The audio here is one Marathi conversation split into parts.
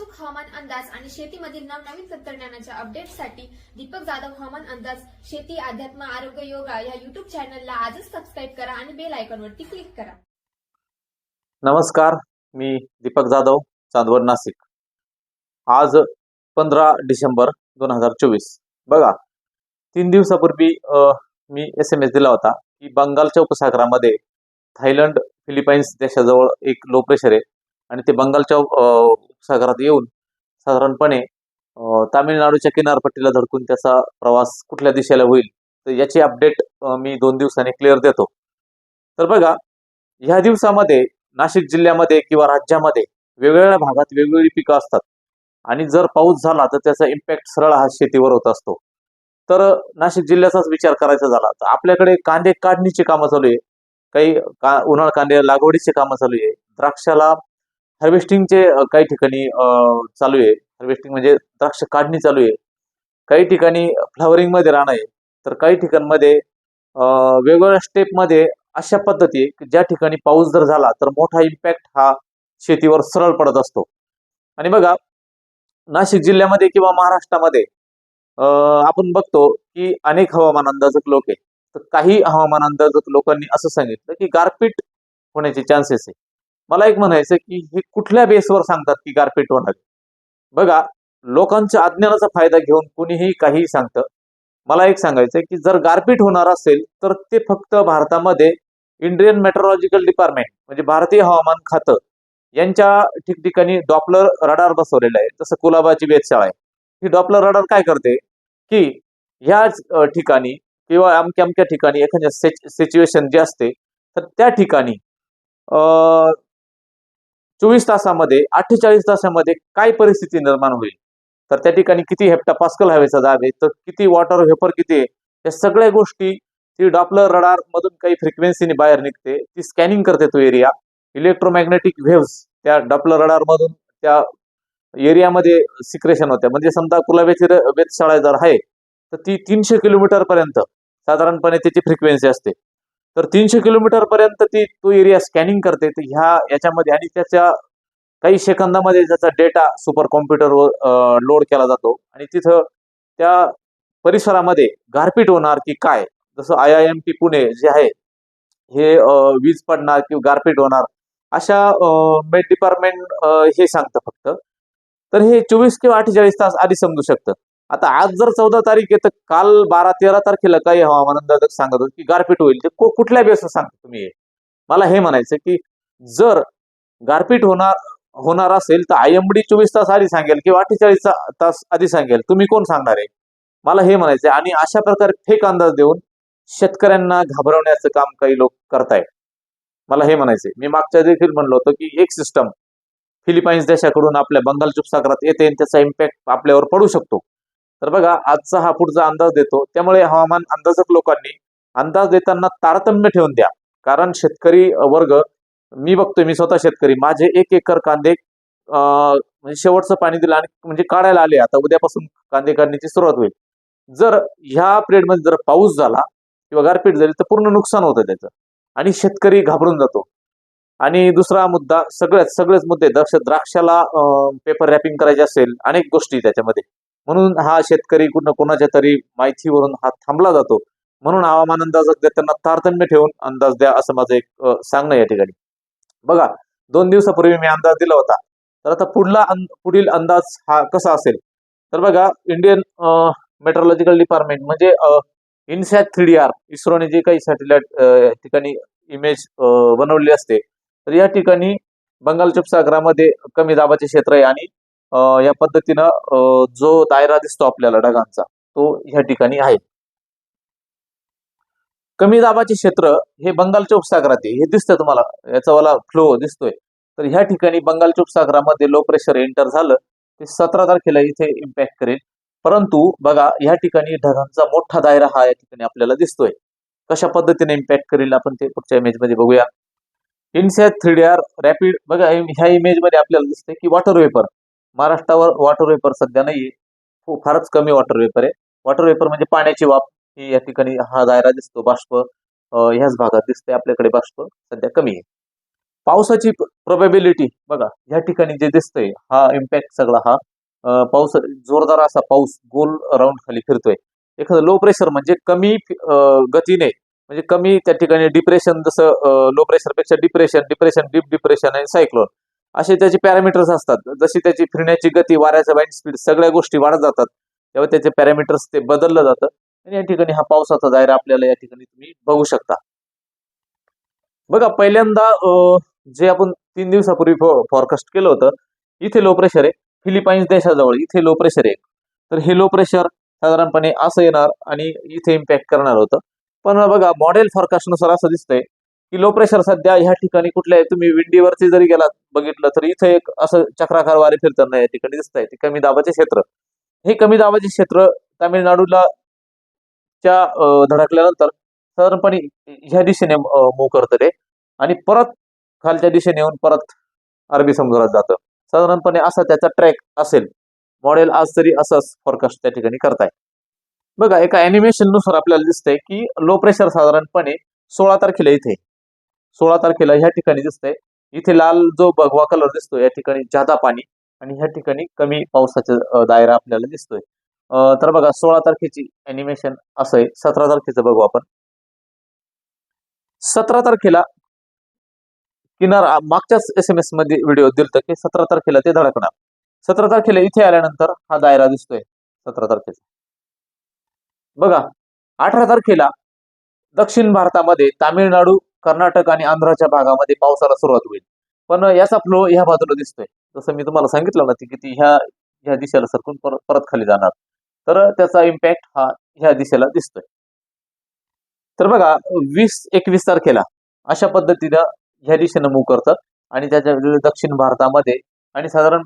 अचूक हवामान अंदाज आणि शेतीमधील नवनवीन तंत्रज्ञानाच्या अपडेटसाठी दीपक जाधव हवामान अंदाज शेती अध्यात्म आरोग्य योगा या युट्यूब चॅनलला आजच सबस्क्राईब करा आणि बेल आयकॉनवरती क्लिक करा. नमस्कार मी दीपक जाधव चांदवड नाशिक. आज पंधरा डिसेंबर दोन हजार चोवीस. बघा तीन दिवसापूर्वी मी एस एम एस दिला होता की बंगालच्या उपसागरामध्ये थायलंड फिलिपाईन्स देशाजवळ एक लो प्रेशर आहे आणि ते बंगालच्या उपसागरात येऊन साधारणपणे तामिळनाडूच्या किनारपट्टीला धडकून त्याचा प्रवास कुठल्या दिशेला होईल तर याची अपडेट मी दोन दिवसांनी क्लिअर देतो. तर बघा ह्या दिवसामध्ये नाशिक जिल्ह्यामध्ये किंवा राज्यामध्ये वेगवेगळ्या भागात वेगवेगळी पिकं असतात. आणि जर पाऊस झाला तर त्याचा इम्पॅक्ट सरळ हा शेतीवर होत असतो. तर नाशिक जिल्ह्याचाच विचार करायचा झाला तर आपल्याकडे कांदे काढणीची कामं चालू आहे. काही का उन्हाळ कांदे लागवडीची कामं चालू आहे. द्राक्षाला हार्वेस्टिंगचे काही ठिकाणी चालू आहे. हार्वेस्टिंग म्हणजे द्राक्ष काढणी चालू आहे. काही ठिकाणी फ्लॉवरिंगमध्ये राहणं आहे. तर काही ठिकाणमध्ये वेगवेगळ्या स्टेपमध्ये अशा पद्धती की ज्या ठिकाणी पाऊस जर झाला तर मोठा इम्पॅक्ट हा शेतीवर सरळ पडत असतो. आणि बघा नाशिक जिल्ह्यामध्ये किंवा महाराष्ट्रामध्ये आपण बघतो की अनेक हवामान अंदाजक लोक आहे तर काही हवामान अंदाजक लोकांनी असं सांगितलं की गारपीट होण्याचे चान्सेस आहे. मला एक म्हणायचं की हे कुठल्या बेसवर सांगतात की गारपीट होणार? बघा लोकांच्या अज्ञानाचा फायदा घेऊन कुणीही काहीही सांगतं. मला एक सांगायचं की जर गारपीट होणार असेल तर ते फक्त भारतामध्ये इंडियन मेट्रोलॉजिकल डिपार्टमेंट म्हणजे भारतीय हवामान खातं यांच्या ठिकठिकाणी डॉपलर रडार बसवलेलं आहे. जसं कुलाबाची वेधशाळा आहे. ही डॉपलर रडार काय करते? की ह्या ठिकाणी किंवा अमक्या अमक्या ठिकाणी एखाद्या सिच्युएशन जे असते तर त्या ठिकाणी चोवीस तासामध्ये अठ्ठेचाळीस तासामध्ये काय परिस्थिती निर्माण होईल? तर त्या ठिकाणी किती हेप्टा पास्कल हवेचा दाब आहे तर किती वॉटर व्हेपर किती आहे या सगळ्या गोष्टी ती डॉपलर रडार मधून काही फ्रिक्वेन्सीने बाहेर निघते ती स्कॅनिंग करते तो एरिया इलेक्ट्रोमॅग्नेटिक व्हेव्स त्या डॉपलर रडार मधून त्या एरियामध्ये सिक्रेशन होत्या. म्हणजे समजा कुलाब्याची वेधशाळा जर आहे तर ती तीनशे किलोमीटर पर्यंत साधारणपणे त्याची फ्रिक्वेन्सी असते. तर तीनशे किलोमीटर पर्यंत ती तो एरिया स्कॅनिंग करते. तर ह्या याच्यामध्ये आणि त्याच्या काही सेकंदामध्ये त्याचा डेटा सुपर कॉम्प्युटरवर लोड केला जातो. आणि तिथं त्या परिसरामध्ये गारपीट होणार की काय? जसं I I M T Pune जे आहे हे वीज पडणार किंवा गारपीट होणार अशा मेट डिपार्टमेंट हे सांगतं फक्त. तर हे चोवीस किंवा अठ्ठेचाळीस तास आधी समजू शकतं. आता आज जर चौदा तारीख आहे तर काल बारा तेरा तारखेला काही हवामान अंदाजक सांगत होते की गारपीट होईल. ते को- कुठल्या बेसवर सांगता तुम्ही हे? मला हे म्हणायचं की जर गारपीट होणार होणार असेल तर आय एम डी चोवीस तास आधी सांगेल किंवा अठ्ठेचाळीस तास आधी सांगेल. तुम्ही कोण सांगणार आहे? मला हे म्हणायचं आणि अशा प्रकारे फेक अंदाज देऊन शेतकऱ्यांना घाबरवण्याचं काम काही लोक करतायत. मला हे म्हणायचंय. मी मागच्या देखील म्हणलो होतो की एक सिस्टम फिलिपाईन्स देशाकडून आपल्या बंगाल उपसागरात येते आणि त्याचा इम्पॅक्ट आपल्यावर पडू शकतो. तर बघा आजचा हा पुढचा अंदाज देतो. त्यामुळे हवामान अंदाजक लोकांनी अंदाज देताना तारतम्य ठेवून द्या. कारण शेतकरी वर्ग मी बघतोय मी स्वतः शेतकरी माझे एक एकर कांदे अं, म्हणजे शेवटचं पाणी दिलं आणि म्हणजे काढायला आले. आता उद्यापासून कांदे काढण्याची सुरुवात होईल. जर ह्या पिरियडमध्ये जर पाऊस झाला किंवा गारपीट झाली तर पूर्ण नुकसान होतं त्याचं. आणि शेतकरी घाबरून जातो. आणि दुसरा मुद्दा सगळ्यात सगळेच मुद्दे द्राक्ष द्राक्षाला पेपर रॅपिंग करायचे असेल अनेक गोष्टी त्याच्यामध्ये. म्हणून हा शेतकरी कुठं कोणाच्या तरी माहितीवरून हा थांबला जातो. म्हणून हवामान अंदाज त्यांना तारतम्य ठेवून अंदाज द्या असं माझं एक सांगणं या ठिकाणी. बघा दोन दिवसापूर्वी मी अंदाज दिला होता. तर आता पुढला पुढील अंदाज हा कसा असेल? तर बघा इंडियन मेट्रोलॉजिकल डिपार्टमेंट म्हणजे इनसॅट थ्री डी आर इस्रोने जे काही सॅटेलाइट ठिकाणी इमेज बनवली असते तर या ठिकाणी बंगालच्या उपसागरामध्ये कमी दाबाचे क्षेत्र आहे आणि या पद्धतीनं जो दायरा दिसतो आपल्याला ढगांचा तो ह्या ठिकाणी आहे. कमी दाबाचे क्षेत्र हे बंगालच्या उपसागरात आहे. हे दिसतं तुम्हाला. याचा वाला फ्लो दिसतोय. तर ह्या ठिकाणी बंगालच्या उपसागरामध्ये लो प्रेशर एंटर झालं ते सतरा तारखेला इथे इम्पॅक्ट करेल. परंतु बघा ह्या ठिकाणी ढगांचा मोठा दायरा हा या ठिकाणी आपल्याला दिसतोय. कशा पद्धतीने इम्पॅक्ट करेल आपण ते पुढच्या इमेजमध्ये बघूया. INSAT three D R rapid बघा ह्या इमेजमध्ये आपल्याला दिसतंय की वॉटर वेपर महाराष्ट्रावर वॉटर वेपर सध्या नाहीये. फारच कमी वॉटर वेपर आहे. वॉटर वेपर म्हणजे पाण्याची वाफ ही या ठिकाणी हा दायरा दिसतो. बाष्प ह्याच भागात दिसते आपल्याकडे बाष्प सध्या कमी आहे. पावसाची प्रोबेबिलिटी बघा या ठिकाणी जे दिसतंय हा इम्पॅक्ट सगळा हा पाऊस जोरदार असा पाऊस गोल राऊंड खाली फिरतोय. एखादं लो प्रेशर म्हणजे कमी अं, गतीने म्हणजे कमी त्या ठिकाणी डिप्रेशन जसं लो प्रेशरपेक्षा डिप्रेशन डिप्रेशन डीप डिप्रेशन आणि सायक्लोन असे त्याचे पॅरामीटर्स असतात. जशी त्याची फिरण्याची गती वाऱ्याचा वाईंड स्पीड सगळ्या गोष्टी वाढत जातात तेव्हा त्याचे पॅरामीटर्स ते बदललं जातं. आणि या ठिकाणी हा पावसाचा दायरा आपल्याला या ठिकाणी तुम्ही बघू शकता. बघा पहिल्यांदा जे आपण तीन दिवसापूर्वी फॉरकास्ट केलं होतं इथे लो प्रेशर आहे फिलिपाईन्स देशाजवळ इथे लो प्रेशर आहे. तर हे लो प्रेशर साधारणपणे असं येणार आणि इथे इम्पॅक्ट करणार होतं. पण बघा मॉडेल फॉरकास्टनुसार असं दिसतंय की लो प्रेशर सध्या ह्या ठिकाणी कुठल्या तुम्ही विंडीवरती जरी गेलात बघितलं तर इथे एक असं चक्राकार वारे फिरताना या ठिकाणी दिसतंय. ते कमी दाबाचे क्षेत्र. हे कमी दाबाचे क्षेत्र तामिळनाडूला च्या धडकल्यानंतर साधारणपणे ह्या दिशेने मूव करतं ते. आणि परत खालच्या दिशेने येऊन परत अरबी समुद्रात जातं. साधारणपणे असा त्याचा ट्रॅक असेल. मॉडेल आज तरी असंच फॉरकास्ट त्या ठिकाणी करताय. बघा एका अॅनिमेशननुसार आपल्याला दिसतंय की लो प्रेशर साधारणपणे सोळा तारखेला इथे. सोळा तारखेला ह्या ठिकाणी दिसतंय. इथे लाल जो भगवा कलर दिसतो या ठिकाणी जादा पाणी आणि ह्या ठिकाणी कमी पावसाचा दायरा आपल्याला दिसतोय. तर बघा सोळा तारखेची अॅनिमेशन असं आहे सतरा तारखेचं बघू आपण. सतरा तारखेला किनारा मागच्याच एस एम एसमध्ये व्हिडिओ दिलत की सतरा तारखेला ते धडकणार. सतरा तारखेला इथे आल्यानंतर हा दायरा दिसतोय. सतरा तारखेचा. बघा अठरा तारखेला दक्षिण भारतामध्ये तामिळनाडू कर्नाटक आणि आंध्राच्या भागामध्ये पावसाला सुरुवात होईल. पण याचा फ्लो ह्या बाजूला दिसतोय. जसं मी तुम्हाला सांगितलं ना की ती ह्या ह्या दिशेला सरकून परत परत खाली जाणार. तर त्याचा इम्पॅक्ट हा ह्या दिशेला दिसतोय. तर बघा वीस एकवीस तारखेला अशा पद्धतीनं ह्या दिशेनं मूव्ह करतात. आणि त्याच्या दक्षिण भारतामध्ये आणि साधारण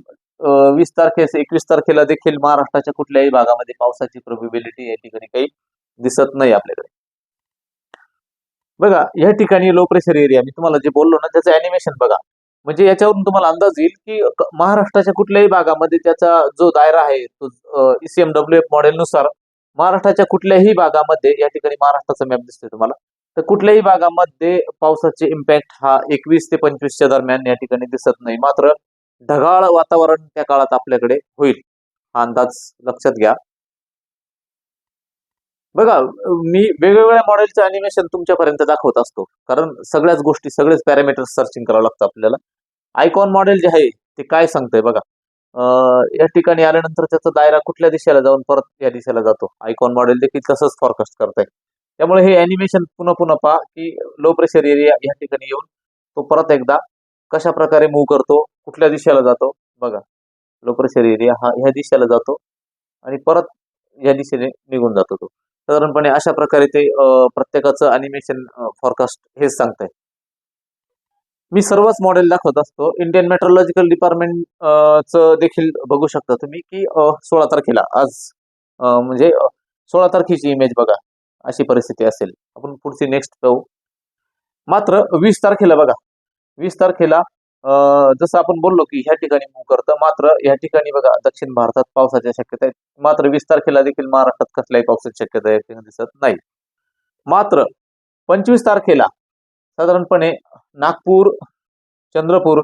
वीस तारखेस एकवीस तारखेला देखील महाराष्ट्राच्या कुठल्याही भागामध्ये पावसाची प्रोबिबिलिटी या ठिकाणी काही दिसत नाही आपल्याकडे. बघा या ठिकाणी लो प्रेशर एरिया मी तुम्हाला जे बोललो ना त्याचं अॅनिमेशन बघा. म्हणजे याच्यावरून तुम्हाला अंदाज येईल की महाराष्ट्राच्या कुठल्याही भागामध्ये त्याचा जो दायरा आहे तो ईसीएमडब्ल्यू एफ मॉडेलनुसार महाराष्ट्राच्या कुठल्याही भागामध्ये या ठिकाणी महाराष्ट्राचा मॅप दिसतोय तुम्हाला तर कुठल्याही भागामध्ये पावसाचे इम्पॅक्ट हा एकवीस ते पंचवीसच्या दरम्यान या ठिकाणी दिसत नाही. मात्र ढगाळ वातावरण त्या काळात आपल्याकडे होईल. हा अंदाज लक्षात घ्या. बघा मी वेगवेगळ्या मॉडेलचं अॅनिमेशन तुमच्यापर्यंत दाखवत असतो. कारण सगळ्याच गोष्टी सगळेच पॅरामीटर्स सर्चिंग करावं लागतं आपल्याला. आयकॉन मॉडेल जे आहे ते काय सांगतंय बघा. या ठिकाणी आल्यानंतर त्याचा दायरा कुठल्या दिशेला जाऊन परत या दिशेला जातो. आयकॉन मॉडेल देखील तसंच फॉरकास्ट करताय. त्यामुळे हे अॅनिमेशन पुन्हा पुन्हा पहा की लो प्रेशर एरिया या ठिकाणी येऊन तो परत एकदा कशा प्रकारे मूव्ह करतो कुठल्या दिशेला जातो बघा. लो प्रेशर एरिया हा ह्या दिशेला जातो आणि परत या दिशेने निघून जातो तो. साधारणपणे अशा प्रकारे ते प्रत्येकाचं अॅनिमेशन फॉरकास्ट हेच सांगताय. मी सर्वच मॉडेल दाखवत असतो. इंडियन मेट्रोलॉजिकल डिपार्टमेंट च देखील बघू शकता तुम्ही की सोळा तारखेला आज म्हणजे सोळा तारखेची इमेज बघा. अशी परिस्थिती असेल. आपण पुढची नेक्स्ट पाहू. मात्र वीस तारखेला बघा. वीस तारखेला जसं आपण बोललो की ह्या ठिकाणी मूव्ह करतं मात्र या ठिकाणी बघा दक्षिण भारतात पावसाच्या शक्यता आहेत. मात्र वीस तारखेला देखील महाराष्ट्रात कसल्याही पावसाची शक्यता या ठिकाणी दिसत नाही. मात्र पंचवीस तारखेला साधारणपणे नागपूर चंद्रपूर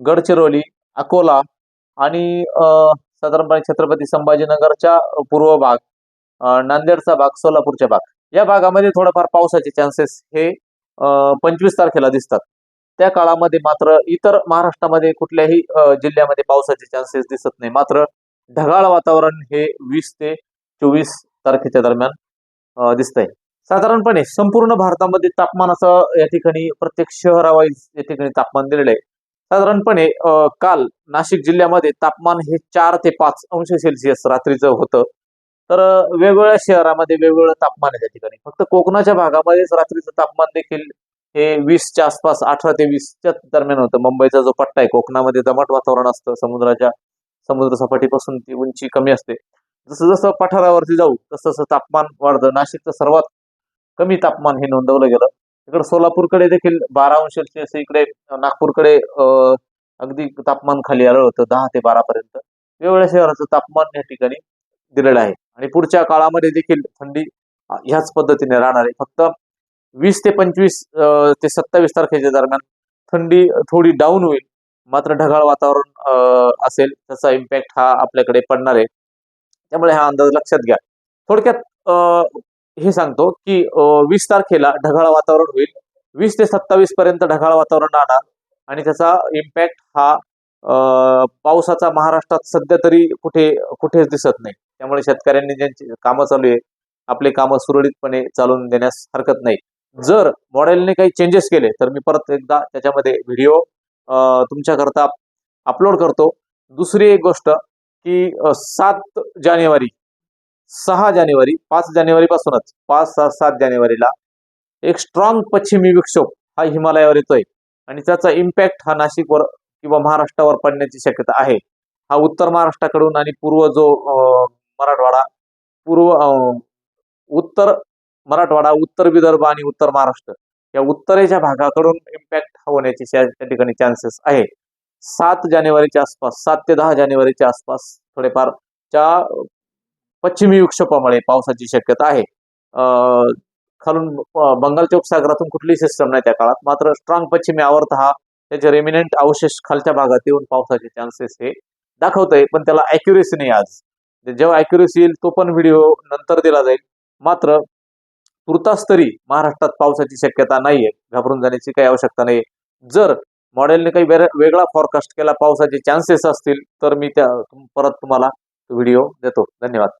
गडचिरोली अकोला आणि साधारणपणे छत्रपती संभाजीनगरच्या पूर्व भाग नांदेडचा भाग सोलापूरच्या भाग या भागामध्ये थोडंफार पावसाचे चान्सेस हे पंचवीस तारखेला दिसतात. त्या काळामध्ये मात्र इतर महाराष्ट्रामध्ये कुठल्याही जिल्ह्यामध्ये पावसाचे चान्सेस दिसत नाही. मात्र ढगाळ वातावरण हे वीस ते चोवीस तारखेच्या दरम्यान दिसत आहे साधारणपणे संपूर्ण भारतामध्ये तापमानाचं या ठिकाणी प्रत्येक शहरावाईज या ठिकाणी तापमान दिलेलं आहे. साधारणपणे काल नाशिक जिल्ह्यामध्ये तापमान हे चार ते पाच अंश सेल्सिअस रात्रीचं होतं. तर वेगवेगळ्या शहरामध्ये वेगवेगळं तापमान आहे त्या ठिकाणी. फक्त कोकणाच्या भागामध्येच रात्रीचं तापमान देखील हे वीसच्या आसपास अठरा ते वीसच्या दरम्यान होतं. मुंबईचा जो पट्टा आहे कोकणामध्ये दमट वातावरण असतं. समुद्राच्या समुद्र सपाटीपासून ती उंची कमी असते. जसं जसं पठारावरती जाऊ तसं तसं तापमान वाढतं. नाशिकचं सर्वात कमी तापमान हे नोंदवलं गेलं. इकडे सोलापूरकडे देखील बारा अंश सेल्सिअस इकडे नागपूरकडे अगदी तापमान खाली आलं होतं दहा ते बारा पर्यंत. वेगवेगळ्या शहराचं तापमान या ठिकाणी दिलेलं आहे. आणि पुढच्या काळामध्ये देखील थंडी ह्याच पद्धतीने राहणार आहे. फक्त वीस ते पंचवीस ते सत्तावीस तारखेच्या दरम्यान थंडी थोडी डाऊन होईल. मात्र ढगाळ वातावरण असेल त्याचा इम्पॅक्ट हा आपल्याकडे पडणार आहे. त्यामुळे हा अंदाज लक्षात घ्या. थोडक्यात हे सांगतो की वीस तारखेला ढगाळ वातावरण होईल. वीस ते सत्तावीस पर्यंत ढगाळ वातावरण राहणार आणि त्याचा इम्पॅक्ट हा पावसाचा महाराष्ट्रात सध्या तरी कुठे कुठेच दिसत नाही. त्यामुळे शेतकऱ्यांनी ज्यांची कामं चालू आहे आपले कामं सुरळीतपणे चालून देण्यास हरकत नाही. जर मॉडेलने काही चेंजेस केले तर मी परत एकदा त्याच्यामध्ये व्हिडिओ तुमच्याकरता अपलोड करतो. दुसरी एक गोष्ट की सात जानेवारी सहा जानेवारी पाच जानेवारी पासूनच पाच सहा सात जानेवारीला एक स्ट्रॉंग पश्चिमी विक्षोभ हा हिमालयावर येतोय. आणि त्याचा इम्पॅक्ट हा नाशिकवर किंवा महाराष्ट्रावर पडण्याची शक्यता आहे. हा उत्तर महाराष्ट्राकडून आणि पूर्व जो मराठवाडा पूर्व उत्तर मराठवाडा उत्तर विदर्भ आणि उत्तर महाराष्ट्र या उत्तरेच्या भागाकडून इम्पॅक्ट होण्याचे त्या ठिकाणी चान्सेस आहे सात जानेवारीच्या आसपास सात ते दहा जानेवारीच्या आसपास थोडेफार च्या पश्चिमी विक्षोपामुळे पावसाची शक्यता आहे. खालून बंगालच्या उपसागरातून कुठली सिस्टम नाही त्या काळात. मात्र स्ट्रॉंग पश्चिमी आवर्त हा त्याचे रेमिनेंट अवशेष खालच्या भागात येऊन पावसाचे चान्सेस हे दाखवतंय. पण त्याला अॅक्युरेसी नाही आज. जेव्हा अॅक्युरेसी येईल तो पण व्हिडिओ नंतर दिला जाईल. मात्र तुर्तास तरी महाराष्ट्रात पावसाची शक्यता नाहीये. घाबरून जाण्याची काही आवश्यकता नाही जर मॉडेलने काही वेगळा फॉरकास्ट केला पावसाचे चान्सेस असतील तर मी त्या परत तुम्हाला व्हिडिओ देतो. धन्यवाद.